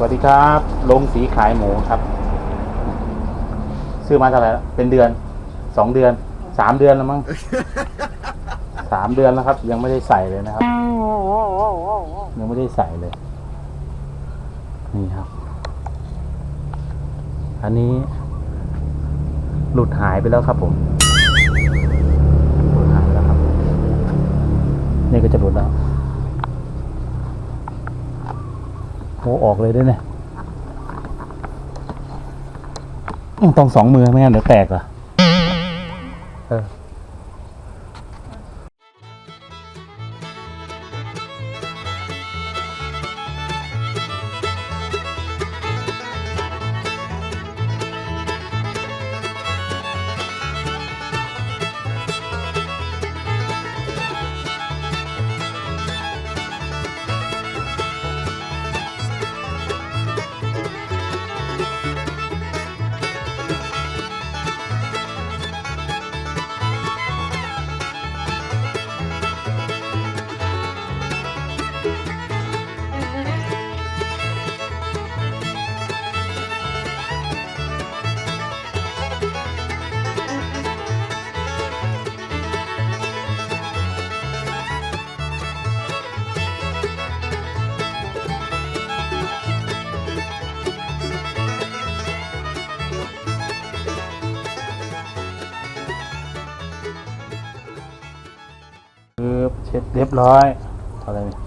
สวัสดีครับลงสีขายหมูครับ ซื้อมาเท่าไหร่แล้วเป็นเดือนสองเดือนสามเดือนแล้วมั้งสามเดือนแล้วครับ ยังไม่ได้ใส่เลยนะครับ ยังไม่ได้ใส่เลย นี่ครับ อันนี้ หลุดหายไปแล้วครับผมหลุดหายไปแล้วครับ นี่ก็จะหลุดแล้วโอออกเลยได้เนี่ยต้องสองมือไม่งั้นเดี๋ยวแตกเหรอเออ เช็ดเรียบร้อยอะไรเนี่ย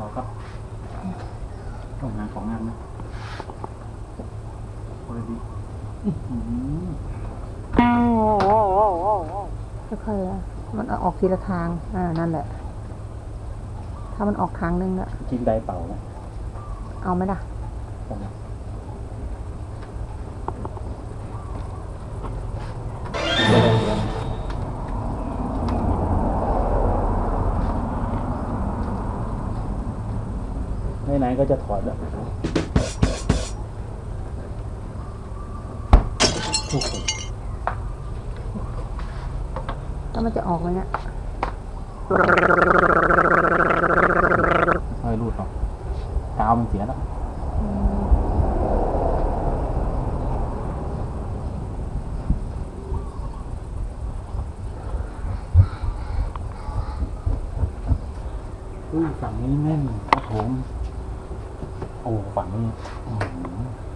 รอครับต้องงานของงานนะโอ้ยดีอื้อหือค่อยๆอะมันเอาออกทีละทาง อ่า นั่นแหละ ถ้ามันออกทางนึงละกินไดเป่าไหมเอาไหมล่ะผม ไหนๆก็จะถอดแล้วโอ้โหแล้วมันจะออกไหมเนี่ยเฮ้ยรูดออกกาวมันเสียแล้วอุ้ยฝั่งนี้แม่นครับผม โอ้ฝั่งนี้อื้อ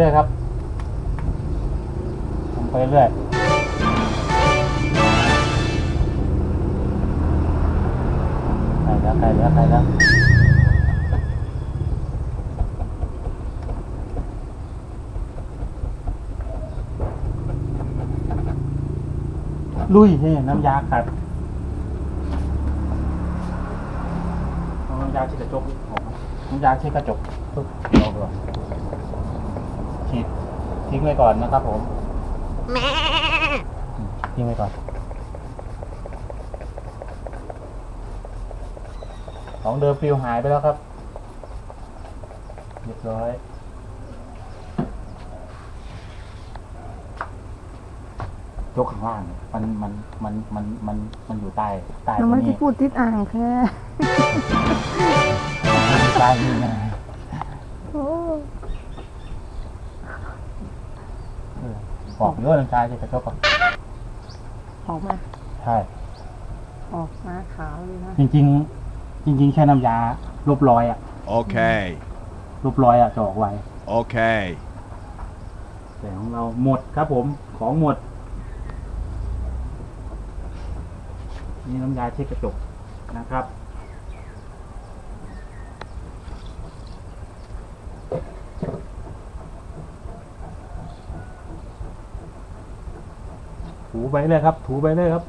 เรื่อยครับทำไปเรื่อยใกล้แล้วใกล้แล้วใกล้แล้วลุยนี่น้ำยาขัดน้ำยาเช็ดกระจกน้ำยาเช็ดกระจกปึ๊บลองดู ฉีดทิ้งไว้ก่อนนะครับผมอืมทิ้งไว้ก่อนของเดิมฟิวหายไปแล้วครับเรียบร้อยยกข้างล่างเนี่ยมันมันมันมันมันมันอยู่ใต้ใต้น้องตรไม่งได้นี้พูดติดอ่างแค่อยู่ใต้นี่นะ โอ้ เอ อบอกเยอะน้ำชาใช่กระจกก่อนออกมา ใช่ ออกมาขาวเลยนะ จริง ๆ จริง ๆ แค่น้ำยาลบรอยอะ Okay. ลบรอยอะจะออกไว Okay. แต่ของเราหมดครับผม ของหมด นี่น้ำยาเช็ดกระจกนะครับ ถูไปเลยครับ ถูไปเลยครับ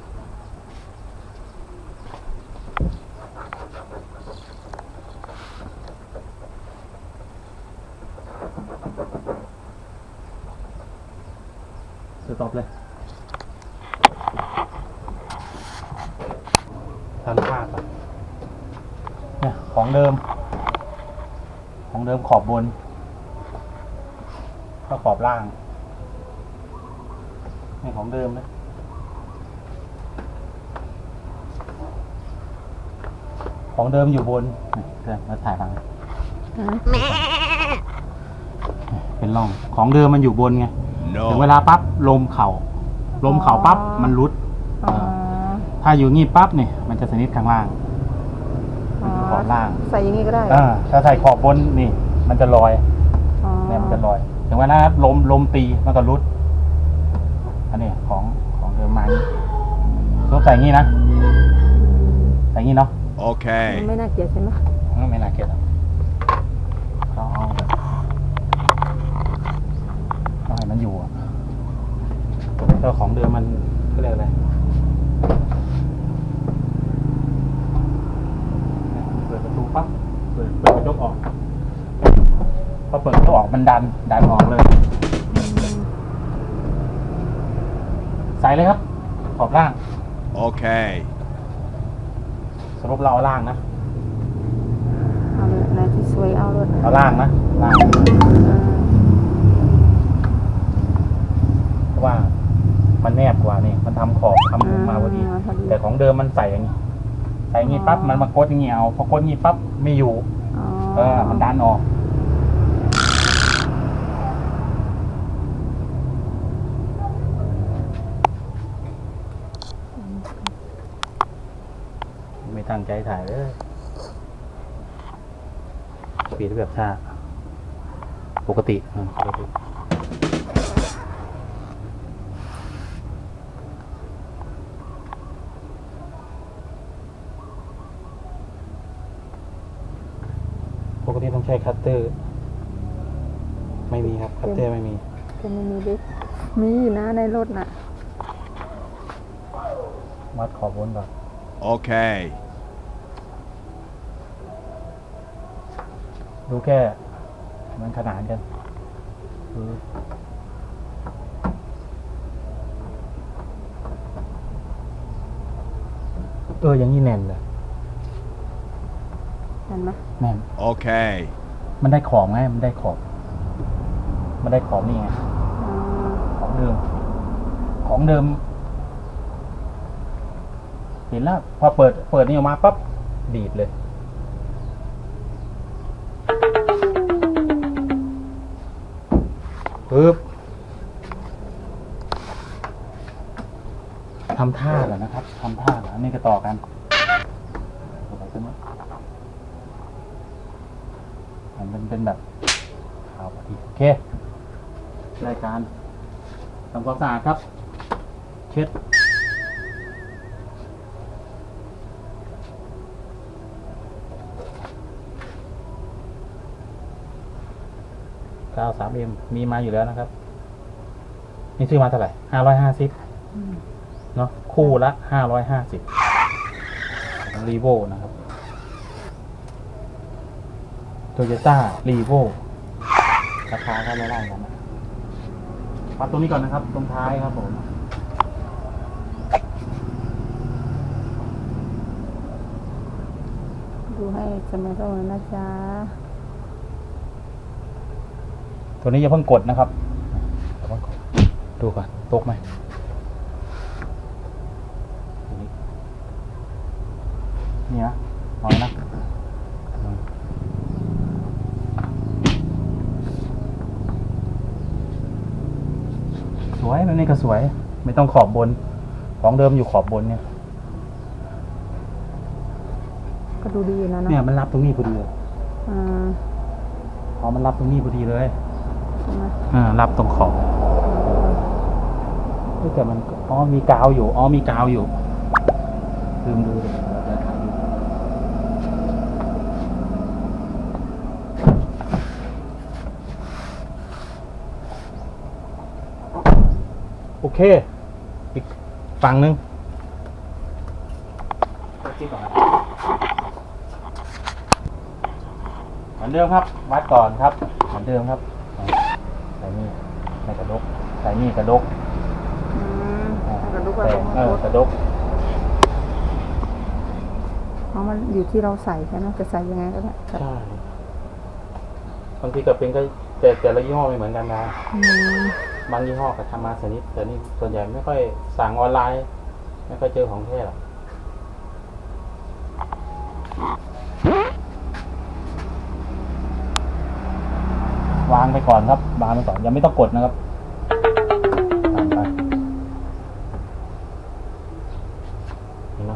สต็อปเลยทำภาพก่อนเนี่ยของเดิม ของเดิมขอบบน ก็ขอบล่างนี่ของเดิมนะ ของเดิมอยู่บนนี่เดี๋ยวมาถ่ายฟังฮะเป็นร่องของเดิมมันอยู่บนไงถึงเว No. ลาปั๊บลมเข่าลมเข่าปั๊บมันรุดอ๋อถ้าอยู่งี้ปั๊บเนี่ยมันจะสนิทข้างล่างอ๋อขอบล่าง ใส่อย่างนี้ก็ได้อ่าถ้าใส่ขอบบนนี่ มันจะลอยอ๋อเนี่ยมันจะลอย ถึงเวลาลมลมตีมันก็รุดอันนี้ของของเดิมมาอย่างนี้สวมใส่งี้นะใส่งี้เนาะ Okay. ไม่น่าเกลียดใช่ไหมไม่น่าเกลียดหรอกเราเอาแบบเอาให้มันอยู่อะแล้วของเดิมมันก็เรียกอะไรเปิดประตูปั๊บเปิดเปิดกระจกออกพอเปิดกระจกออกมันดันดันออกเลย ใส่เลยครับ ขอบล่าง Okay. สรุปเราเอาล่างนะ เอาเลยนายที่สวยเอาเลยเอาล่างนะล่างอ่าเพราะว่ามันแนบกว่านี่ มันทำขอบทำมุมมาพอดี พอดีแต่ของเดิมมันใส่อย่างนี้ ใส่อย่างนี้ปั๊บมันมากดอย่างนี้เอาพอกดอย่างนี้ปั๊บไม่อยู่อ๋อเออ มันดันออก ไม่ ตั้งใจถ่ายเลยปีดแบบชาปกติอืมปกติปกติต้องใช้คัตเตอร์ ไม่มีครับ คัตเตอร์ไม่มีจะไม่มีดิมีอยู่นะในรถน่ะวัดขอบบนก่อน Okay. ดูแค่มันขนานกันดูเออ อย่างนี้แน่นเลยเห็นไหมแน่น Okay. มันได้ขอบไง มันได้ขอบ มันได้ขอบนี่ไงอ๋อของเดิม ของเดิม เห็นแล้ว พอเปิด เปิดนี่ออกมาปั๊บ ดีดเลย ปึ๊บทำท่าเหรอนะครับทำท่าเหรอนี่ก็ต่อกันต่อไปขึ้นเป็นแบบขาวพอดีโอเครายการทำความสะอาดครับ เช็ด 93M มีมาอยู่แล้วนะครับ นี่ซื้อมาเท่าไหร่550อืมเนาะคู่ละ550ของรีโวนะครับโตโยต้ารีโวราคาก็ไล่ๆกันนะปัดตรงนี้ก่อนนะครับ ตรงท้ายครับผมดูให้สมัยก่อนนะจ๊ะ ตัวนี้อย่าเพิ่งกดนะครับอย่าเพิ่งกดดูก่อนตกไหมตัวนี้นี่นะเอานะอืมสวยแบบนี้ก็สวย ไม่ต้องขอบบน ของเดิมอยู่ขอบบนเนี่ย ก็ดูดีนะเนาะเนี่ยมันรับตรงนี้พอดีเลยอ่าอ๋อมันรับตรงนี้พอดีเลยใช่ไหมอ่ารับตรงขอบเฮ้ยแต่มันก็อ๋อมีกาวอยู่อ๋อมีกาวอยู่ลืมดูเลยเราจะถ่ายดูโอเค อีกฝั่งหนึ่งที่ก่อนนะเหมือนเดิมครับ วัดก่อนครับ เหมือนเดิมครับ ใส่นี่ใส่กระดกใส่นี่กระดกอืมกระดูกกระใส่ดูกเออกระดกเพราะมันอยู่ที่เราใส่ใช่ไหมจะใส่ยังไงก็ได้ใช่บางทีก็เป็นก็แต่แต่ละยี่ห้อไม่เหมือนกันนะอืมบางยี่ห้อก็ทำมาสนิทแต่นี่ส่วนใหญ่ไม่ค่อยสั่งออนไลน์ ไม่ค่อยเจอของแท้หรอกางไปก่อนครับวางไปก่อนยังไม่ต้องกดนะครับวางไปเห็นไหม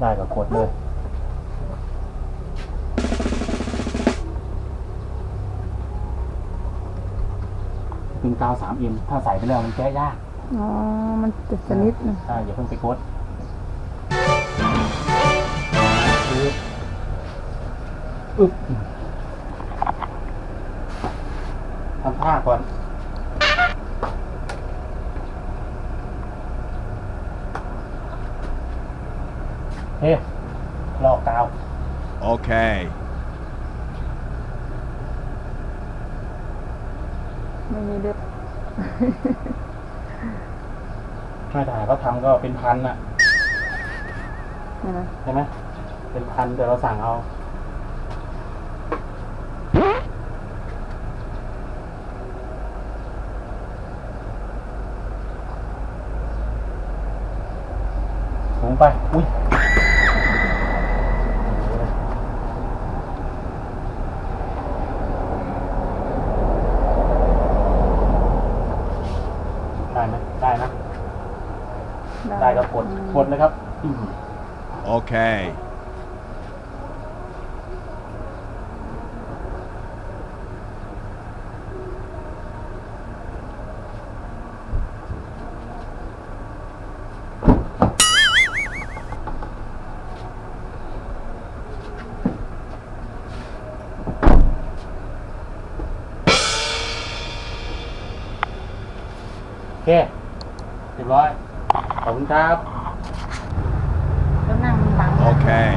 ได้ก็กดเลยเป็นกาว 3M ถ้าใส่ไปแล้วมันแก้ยาก อ๋อ มันติดสนิทนะอ่าอย่าเพิ่งไปกดอึ๊บ อึ๊บทำท่าก่อน เฮ้ยลอกกาว Okay. ไม่มีเล็บไม่ถ่ายเขาทำก็เป็นพันอะนะนะใช่ไหม เป็นพันแต่เราสั่งเอา สูงไป อุ้ยได้ไหมได้นะ ได้ก็กดกดเลยครับ โอเค เคเรียบร้อยขอบคุณครับ แล้วนั่งหลัง Okay.